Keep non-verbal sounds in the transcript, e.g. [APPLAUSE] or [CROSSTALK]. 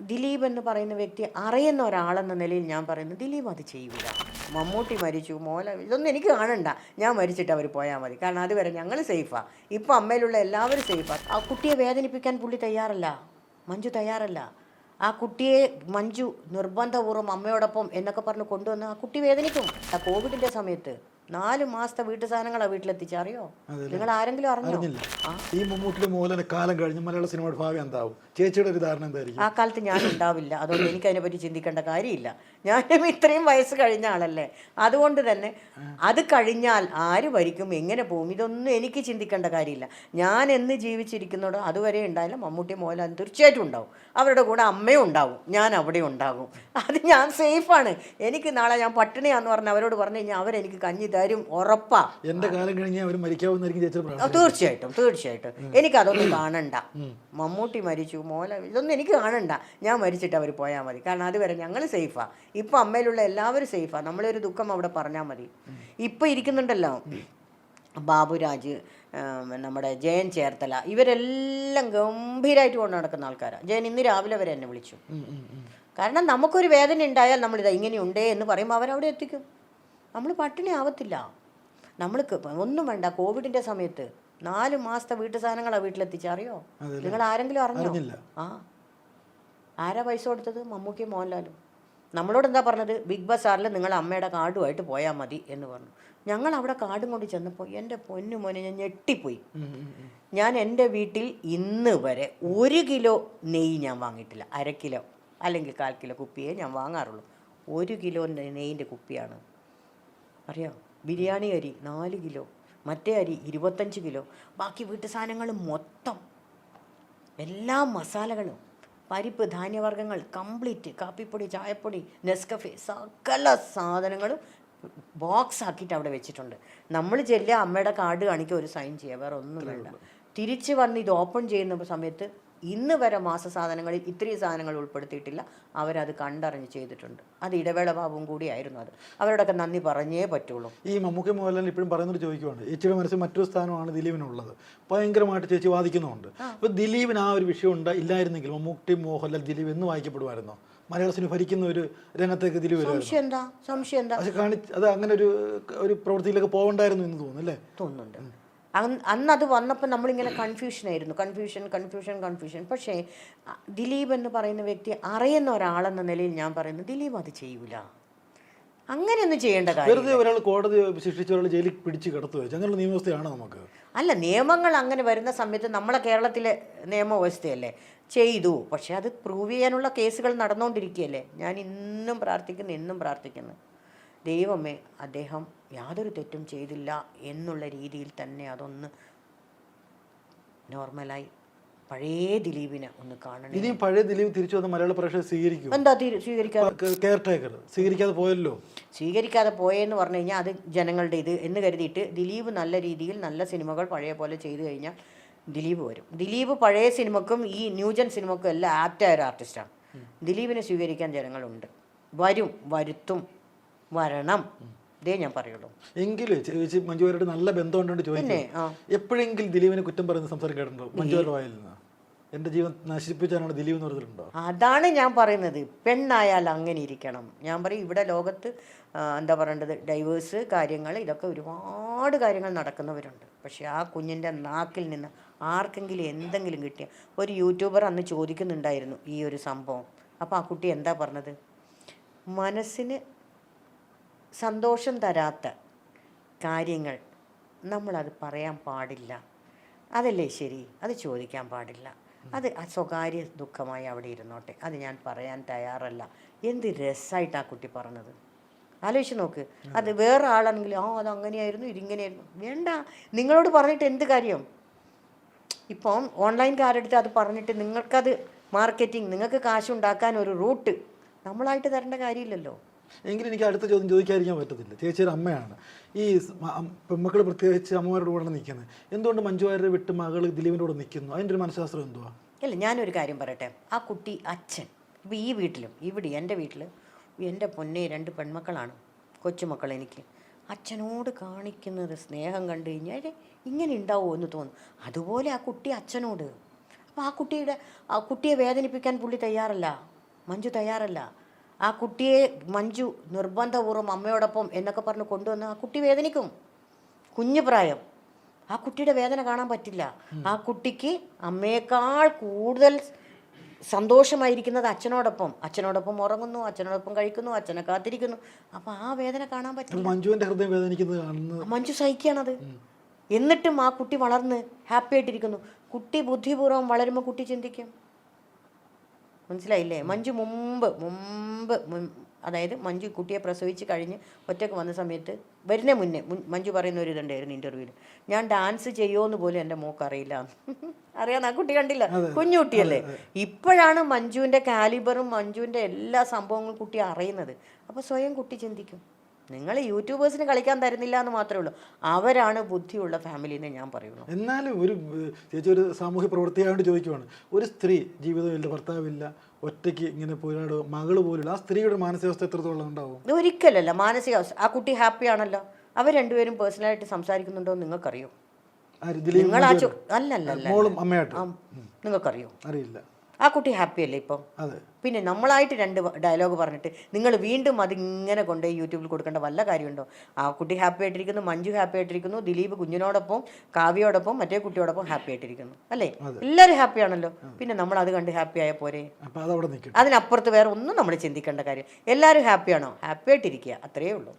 ദിലീപ് എന്ന് പറയുന്ന വ്യക്തി അറിയുന്ന ഒരാളെന്ന നിലയിൽ ഞാൻ പറയുന്നു ദിലീപ് അത് ചെയ്യൂല. മമ്മൂട്ടി മരിച്ചു മോല ഇതൊന്നും എനിക്ക് കാണണ്ട. ഞാൻ മരിച്ചിട്ട് അവർ പോയാൽ മതി. കാരണം അതുവരെ ഞങ്ങൾ സേഫാണ് ഇപ്പം അമ്മയിലുള്ള എല്ലാവരും സേഫാണ് ആ കുട്ടിയെ വേദനിപ്പിക്കാൻ പുള്ളി തയ്യാറല്ല. മഞ്ജു തയ്യാറല്ല. ആ കുട്ടിയെ മഞ്ജു നിർബന്ധപൂർവം അമ്മയോടൊപ്പം എന്നൊക്കെ പറഞ്ഞ് കൊണ്ടുവന്ന് ആ കുട്ടി വേദനിക്കും. ആ കോവിഡിന്റെ സമയത്ത്. നാല് മാസത്തെ വീട്ടു സാധനങ്ങളാണ് വീട്ടിലെത്തിച്ച അറിയോ? നിങ്ങൾ ആരെങ്കിലും അറിഞ്ഞോ? അറിഞ്ഞില്ല. ഈ മമ്മൂട്ടിലെ മൂലന കാലം കഴിഞ്ഞ് മലയാള സിനിമയുടെ ഭാവി എന്താവും? ചേച്ചിയുടെ ഒരു ധാരണ എന്തായിരിക്കും? ആ കാലത്ത് ഞാൻ ഉണ്ടാവില്ല അതുകൊണ്ട് എനിക്ക് അതിനെ പറ്റി ചിന്തിക്കേണ്ട കാര്യമില്ല. ഞാനും ഇത്രയും വയസ്സ് കഴിഞ്ഞ ആളല്ലേ? അതുകൊണ്ട് തന്നെ അത് കഴിഞ്ഞാൽ ആര് ഭരിക്കും? എങ്ങനെ പോകും ഇതൊന്നും എനിക്ക് ചിന്തിക്കേണ്ട കാര്യമില്ല. ഞാൻ എന്ന് ജീവിച്ചിരിക്കുന്നതോ അതുവരെ ഉണ്ടായാലും മമ്മൂട്ടി മോഹൻലാൽ തീർച്ചയായിട്ടും ഉണ്ടാവും. അവരുടെ കൂടെ അമ്മയും ഉണ്ടാവും. ഞാൻ അവിടെ ഉണ്ടാകും. അത് ഞാൻ സേഫാണ് എനിക്ക് നാളെ ഞാൻ പട്ടിണിയാന്ന് പറഞ്ഞ് അവരോട് പറഞ്ഞു കഴിഞ്ഞാൽ അവരെനിക്ക് കഞ്ഞി തരും ഉറപ്പാ. എന്റെ കാലം കഴിഞ്ഞ അവർ മരിക്കാവുന്നായിരിക്കും തീർച്ചയായിട്ടും തീർച്ചയായിട്ടും. എനിക്കതൊന്നും കാണണ്ട. മമ്മൂട്ടി മരിച്ചു മോല ഇതൊന്നും എനിക്ക് കാണണ്ട. ഞാൻ മരിച്ചിട്ട് അവർ പോയാൽ മതി. കാരണം അതുവരെ ഞങ്ങൾ സേഫാ. ഇപ്പം അമ്മയിലുള്ള എല്ലാവരും സേഫാ. നമ്മളൊരു ദുഃഖം അവിടെ പറഞ്ഞാൽ മതി. ഇപ്പം ഇരിക്കുന്നുണ്ടല്ലോ. ബാബുരാജ് നമ്മുടെ ജയൻ ചേർത്തല ഇവരെല്ലാം ഗംഭീരമായിട്ട് കൊണ്ട് നടക്കുന്ന ആൾക്കാരാണ് ജയൻ ഇന്ന് രാവിലെ വരെ എന്നെ വിളിച്ചു. കാരണം നമുക്കൊരു വേദന ഉണ്ടായാൽ നമ്മളിതാ ഇങ്ങനെയുണ്ടേ എന്ന് പറയുമ്പോൾ അവരവിടെ എത്തിക്കും. നമ്മൾ പട്ടിണി ആവത്തില്ല. നമ്മൾക്ക് ഒന്നും വേണ്ട കോവിഡിന്റെ സമയത്ത് നാല് മാസത്തെ വീട്ടു സാധനങ്ങളാണ് വീട്ടിലെത്തിച്ച അറിയോ? നിങ്ങൾ ആരെങ്കിലും അറിഞ്ഞോ. ആ. ആരാ പൈസ കൊടുത്തത്? മമ്മൂക്കിയും മോഹൻലാലും. നമ്മളോട് എന്താ പറഞ്ഞത്? ബിഗ് ബസാറിൽ നിങ്ങൾ അമ്മയുടെ കാർഡുമായിട്ട് പോയാൽ മതി എന്ന് പറഞ്ഞു. ഞങ്ങൾ അവിടെ കാർഡും കൊണ്ട് ചെന്നപ്പോൾ എന്റെ പൊന്നു മോനെ ഞാൻ ഞെട്ടിപ്പോയി. ഞാൻ എന്റെ വീട്ടിൽ ഇന്ന് വരെ ഒരു കിലോ നെയ്യ് ഞാൻ വാങ്ങിയിട്ടില്ല. അര കിലോ അല്ലെങ്കിൽ കാൽ കിലോ കുപ്പിയേ ഞാൻ വാങ്ങാറുള്ളൂ. ഒരു കിലോ നെയ്യിന്റെ കുപ്പിയാണ് അറിയോ? ബിരിയാണി അരി നാല് കിലോ മറ്റേ അരി ഇരുപത്തഞ്ച് കിലോ. ബാക്കി വീട്ടു സാധനങ്ങൾ മൊത്തം എല്ലാ മസാലകളും പരിപ്പ് ധാന്യവർഗങ്ങൾ കംപ്ലീറ്റ് കാപ്പിപ്പൊടി ചായപ്പൊടി നെസ്കഫെ സകല സാധനങ്ങളും ബോക്സ് ആക്കിയിട്ട് അവിടെ വെച്ചിട്ടുണ്ട്. നമ്മൾ ചെല്ലുക അമ്മയുടെ കാർഡ് കാണിക്കുക ഒരു സൈൻ ചെയ്യുക വേറെ ഒന്നും വേണ്ട. തിരിച്ച് വന്ന് ഇത് ഓപ്പൺ ചെയ്യുന്ന സമയത്ത് ഇന്ന് വരെ മാസ സാധനങ്ങളിൽ ഇത്രയും സാധനങ്ങൾ ഉൾപ്പെടുത്തിയിട്ടില്ല. അവരത് കണ്ടറിഞ്ഞ് ചെയ്തിട്ടുണ്ട്. അത് ഇടവേള ബാബുവും കൂടിയായിരുന്നു അത്. അവരോടൊക്കെ നന്ദി പറഞ്ഞേ പറ്റുള്ളൂ. ഈ മമ്മൂക്കി മോഹൻലാൽ ഇപ്പോഴും പറയുന്നൊരു ചോദിക്കുവാണ് ചേച്ചിയുടെ മനസ്സിൽ മറ്റൊരു സ്ഥാനമാണ് ദിലീപിനുള്ളത്. ഭയങ്കരമായിട്ട് ചേച്ചി വാദിക്കുന്നുണ്ട് അപ്പോൾ ദിലീപിന് ആ ഒരു വിഷയം ഉണ്ട് ഇല്ലായിരുന്നെങ്കിൽ മമ്മൂട്ടി മോഹൻലാൽ ദിലീപ് എന്ന് വായിക്കപ്പെടുമായിരുന്നോ. മലയാള സിനിമ ഭരിക്കുന്ന ഒരു രംഗത്തേക്ക് ദിലീപ് സംശയം എന്താ? സംശയം എന്താ? പക്ഷെ അത് അങ്ങനെ ഒരു ഒരു പ്രവൃത്തിയിലേക്ക് പോകണ്ടായിരുന്നു എന്ന് തോന്നുന്നു അല്ലേ? തോന്നുന്നുണ്ട്. അന്ന് അത് വന്നപ്പോൾ നമ്മളിങ്ങനെ കൺഫ്യൂഷനായിരുന്നു കൺഫ്യൂഷൻ കൺഫ്യൂഷൻ കൺഫ്യൂഷൻ പക്ഷേ ദിലീപ് എന്ന് പറയുന്ന വ്യക്തി അറിയുന്ന ഒരാളെന്ന നിലയിൽ ഞാൻ പറയുന്നു ദിലീപ് അത് ചെയ്യൂല. അങ്ങനെയൊന്നും ചെയ്യേണ്ട കാര്യം വെറുതെ ഒരാൾ കോടതി ശിക്ഷിച്ച ഒരാൾ ജയിലിൽ പിടിച്ച് കിടത്തുക അങ്ങനെയുള്ള നിയമവ്യവസ്ഥയാണ് നമുക്ക്. അല്ല നിയമങ്ങൾ അങ്ങനെ വരുന്ന സമയത്ത് നമ്മളെ കേരളത്തിലെ നിയമവ്യവസ്ഥയല്ലേ? ചെയ്തു. പക്ഷെ അത് പ്രൂവ് ചെയ്യാനുള്ള കേസുകൾ നടന്നുകൊണ്ടിരിക്കുകയല്ലേ? ഞാൻ ഇന്നും പ്രാർത്ഥിക്കുന്നു ഇന്നും പ്രാർത്ഥിക്കുന്നു. ദൈവമേ അദ്ദേഹം യാതൊരു തെറ്റും ചെയ്തില്ല എന്നുള്ള രീതിയിൽ തന്നെ അതൊന്ന് നോർമലായി പഴയ ദിലീപിനെ ഒന്ന് കാണണം. ഇനി പഴയ ദിലീപ് തിരിച്ചു വന്ന് മലയാള പ്രേക്ഷകർ സ്വീകരിക്കും എന്താ സ്വീകരിക്കാതെ? കെയർ ടേക്കർ സ്വീകരിക്കാതെ പോയല്ലോ? സ്വീകരിക്കാതെ പോയെന്ന് പറഞ്ഞു കഴിഞ്ഞാൽ അത് ജനങ്ങളുടെ ഇത് എന്ന് കരുതിയിട്ട് ദിലീപ് നല്ല രീതിയിൽ നല്ല സിനിമകൾ പഴയ പോലെ ചെയ്തു കഴിഞ്ഞാൽ ദിലീപ് വരും. ദിലീപ് പഴയ സിനിമക്കും ഈ ന്യൂജൻ സിനിമക്കും എല്ലാം ആപ്റ്റായ ഒരു ആർട്ടിസ്റ്റാണ് ദിലീപിനെ സ്വീകരിക്കാൻ ജനങ്ങളുണ്ട്. വരും വരുത്തും. വരണം. ഇതേ ഞാൻ പറയുള്ളൂ. എങ്കിലും ചേച്ചി മഞ്ജുവാരോട് നല്ല ചോദിക്കും പിന്നെ എപ്പോഴെങ്കിലും ദിലീപിനെ കുറ്റം പറയുന്ന സംസാരം കേട്ടിട്ടുണ്ടോ? മഞ്ജുവാരുടെ വായിൽ നിന്ന്. എന്റെ ജീവൻ നശിപ്പിച്ചാണ് ദിലീപ് എന്ന് പറഞ്ഞിട്ടുണ്ടോ? അതാണ് ഞാൻ പറയുന്നത്. പെണ്ണായാൽ അങ്ങനെ ഇരിക്കണം. ഞാൻ പറയും ഇവിടെ ലോകത്ത് എന്താ പറയേണ്ടത്? ഡൈവേഴ്സ് കാര്യങ്ങൾ ഇതൊക്കെ ഒരുപാട് കാര്യങ്ങൾ നടക്കുന്നവരുണ്ട്. പക്ഷെ ആ കുഞ്ഞിന്റെ നാക്കിൽ നിന്ന് ആർക്കെങ്കിലും എന്തെങ്കിലും കിട്ടിയ ഒരു യൂട്യൂബർ അന്ന് ചോദിക്കുന്നുണ്ടായിരുന്നു ഈ ഒരു സംഭവം. അപ്പോൾ ആ കുട്ടി എന്താ പറഞ്ഞത്? മനസ്സിന് സന്തോഷം തരാത്ത കാര്യങ്ങൾ നമ്മളത് പറയാൻ പാടില്ല. അതല്ലേ ശരി? അത് ചോദിക്കാൻ പാടില്ല. അത് സ്വകാര്യ ദുഃഖമായി അവിടെ ഇരുന്നോട്ടെ. അത് ഞാൻ പറയാൻ തയ്യാറല്ല. എന്ത് രസമായിട്ടാ കുട്ടി പറഞ്ഞത്? ആലോചിച്ച് നോക്ക്. അത് വേറെ ആളാണെങ്കിൽ ആ അത് അങ്ങനെയായിരുന്നു ഇതിങ്ങനെയായിരുന്നു വേണ്ട. നിങ്ങളോട് പറഞ്ഞിട്ട് എന്ത് കാര്യം? ഇപ്പം ഓൺലൈൻകാരെടുത്ത് അത് പറഞ്ഞിട്ട് നിങ്ങൾക്കത് മാർക്കറ്റിംഗ് നിങ്ങൾക്ക് കാശുണ്ടാക്കാൻ ഒരു റൂട്ട് നമ്മളായിട്ട് തരേണ്ട കാര്യമില്ലല്ലോ. എങ്കിലും എനിക്ക് അടുത്ത ചോദ്യം ചോദിക്കാതിരിക്കാൻ പറ്റത്തില്ല. ചേച്ചിയുടെ അമ്മയാണ്. ഈ പെമ്മക്കൾ പ്രത്യേകിച്ച് അമ്മമാരുടെ കൂടെ നിൽക്കുന്നത് എന്തുകൊണ്ട് മഞ്ജു മഞ്ജുവാരുടെ വിട്ട് മകൾ ദിലീപിന്റെ കൂടെ നിൽക്കുന്നു അതിന്റെ ഒരു മനഃശാസ്ത്രം എന്തുവാ? ഇല്ല ഞാനൊരു കാര്യം പറയട്ടെ. ആ കുട്ടി അച്ഛൻ. ഇപ്പോൾ ഈ വീട്ടിലും ഇവിടെ എന്റെ വീട്ടിൽ എന്റെ പൊന്നെ രണ്ട് പെൺമക്കളാണ്. കൊച്ചുമക്കൾ എനിക്ക്. അച്ഛനോട് കാണിക്കുന്നത് സ്നേഹം കണ്ടു കഴിഞ്ഞാൽ ഇങ്ങനെ ഉണ്ടാവുമോ എന്ന് തോന്നും. അതുപോലെ ആ കുട്ടി അച്ഛനോട്. അപ്പോൾ ആ കുട്ടിയുടെ ആ കുട്ടിയെ വേദനിപ്പിക്കാൻ പുള്ളി തയ്യാറല്ല. മഞ്ജു തയ്യാറല്ല. ആ കുട്ടിയെ മഞ്ജു നിർബന്ധപൂർവം അമ്മയോടൊപ്പം എന്നൊക്കെ പറഞ്ഞ് കൊണ്ടുവന്ന് ആ കുട്ടി വേദനിക്കും. കുഞ്ഞു പ്രായം. ആ കുട്ടിയുടെ വേദന കാണാൻ പറ്റില്ല. ആ കുട്ടിക്ക് അമ്മയേക്കാൾ കൂടുതൽ സന്തോഷമായിരിക്കുന്നത് അച്ഛനോടൊപ്പം. അച്ഛനോടൊപ്പം ഉറങ്ങുന്നു അച്ഛനോടൊപ്പം കഴിക്കുന്നു അച്ഛനെ കാത്തിരിക്കുന്നു. അപ്പോൾ ആ വേദന കാണാൻ പറ്റില്ല. അപ്പോൾ മഞ്ജുവിന്റെ ഹൃദയം വേദനിക്കുന്നത് കാണുന്നത് മഞ്ജു സഹിക്കുകയാണത്. എന്നിട്ടും ആ കുട്ടി വളർന്ന് ഹാപ്പി ആയിട്ടിരിക്കുന്നു കുട്ടി ബുദ്ധിപൂർവം വളരുമ്പോൾ കുട്ടി ചിന്തിക്കും മനസ്സിലായില്ലേ? മഞ്ജു മുമ്പ് മുമ്പ് അതായത് മഞ്ജു കുട്ടിയെ പ്രസവിച്ച് കഴിഞ്ഞ് ഒറ്റയ്ക്ക് വന്ന സമയത്ത് വരുന്ന മുന്നേ മഞ്ജു പറയുന്ന ഒരു ഇതുണ്ടായിരുന്നു ഇന്റർവ്യൂവിൽ ഞാൻ ഡാൻസ് ചെയ്യുമെന്ന് പോലും എന്റെ മോക്ക് അറിയില്ല. [LAUGHS] അറിയാന്ന് ആ കുട്ടി കണ്ടില്ല. കുഞ്ഞു കുട്ടിയല്ലേ ഇപ്പോഴാണ് മഞ്ജുവിന്റെ കാലിബറും മഞ്ജുവിന്റെ എല്ലാ സംഭവങ്ങളും കുട്ടി അറിയുന്നത്. അപ്പോൾ സ്വയം കുട്ടി ചിന്തിക്കും. നിങ്ങൾ യൂട്യൂബേഴ്സിന് കളിക്കാൻ തരുന്നില്ല എന്ന് മാത്രമേ ഉള്ളൂ. അവരാണ് ബുദ്ധിയുള്ള ഫാമിലി എന്ന് ഞാൻ പറയുള്ളൂ എന്നാലും ഒരു ചേച്ചി ഒരു സാമൂഹ്യ പ്രവർത്തിയായിട്ട് ചോദിക്കുവാണ്. ഒരു സ്ത്രീ ജീവിതമില്ല ഭർത്താവില്ല ഒറ്റയ്ക്ക് ഇങ്ങനെ പോരാടുക മകൾ പോലുള്ള ആ സ്ത്രീയുടെ മാനസികാവസ്ഥ എത്രത്തോളം ഉണ്ടാവും? ഒരിക്കലല്ല മാനസികാവസ്ഥ. ആ കുട്ടി ഹാപ്പി ആണല്ലോ. അവർ രണ്ടുപേരും പേഴ്സണലായിട്ട് സംസാരിക്കുന്നുണ്ടോ നിങ്ങൾക്കറിയോ? നിങ്ങൾ ആ അല്ലല്ല നിങ്ങൾക്കറിയോ? അറിയില്ല. ആ കുട്ടി ഹാപ്പി അല്ലേ ഇപ്പം? അതെ. പിന്നെ നമ്മളായിട്ട് രണ്ട് ഡയലോഗ് പറഞ്ഞിട്ട് നിങ്ങൾ വീണ്ടും അതിങ്ങനെ കൊണ്ട് യൂട്യൂബിൽ കൊടുക്കേണ്ട വല്ല കാര്യമുണ്ടോ? ആ കുട്ടി ഹാപ്പി ആയിട്ടിരിക്കുന്നു മഞ്ജു ഹാപ്പി ആയിട്ടിരിക്കുന്നു ദിലീപ് കുഞ്ഞിനോടൊപ്പം കാവ്യയോടൊപ്പം മറ്റേ കുട്ടിയോടൊപ്പം ഹാപ്പി ആയിട്ടിരിക്കുന്നു. അല്ലേ? എല്ലാവരും ഹാപ്പി ആണല്ലോ. പിന്നെ നമ്മൾ അത് കണ്ട് ഹാപ്പി ആയ പോരെ? അതിനപ്പുറത്ത് വേറെ ഒന്നും നമ്മൾ ചിന്തിക്കേണ്ട കാര്യം. എല്ലാവരും ഹാപ്പിയാണോ ഹാപ്പി ആയിട്ടിരിക്കുക. അത്രയേ ഉള്ളൂ.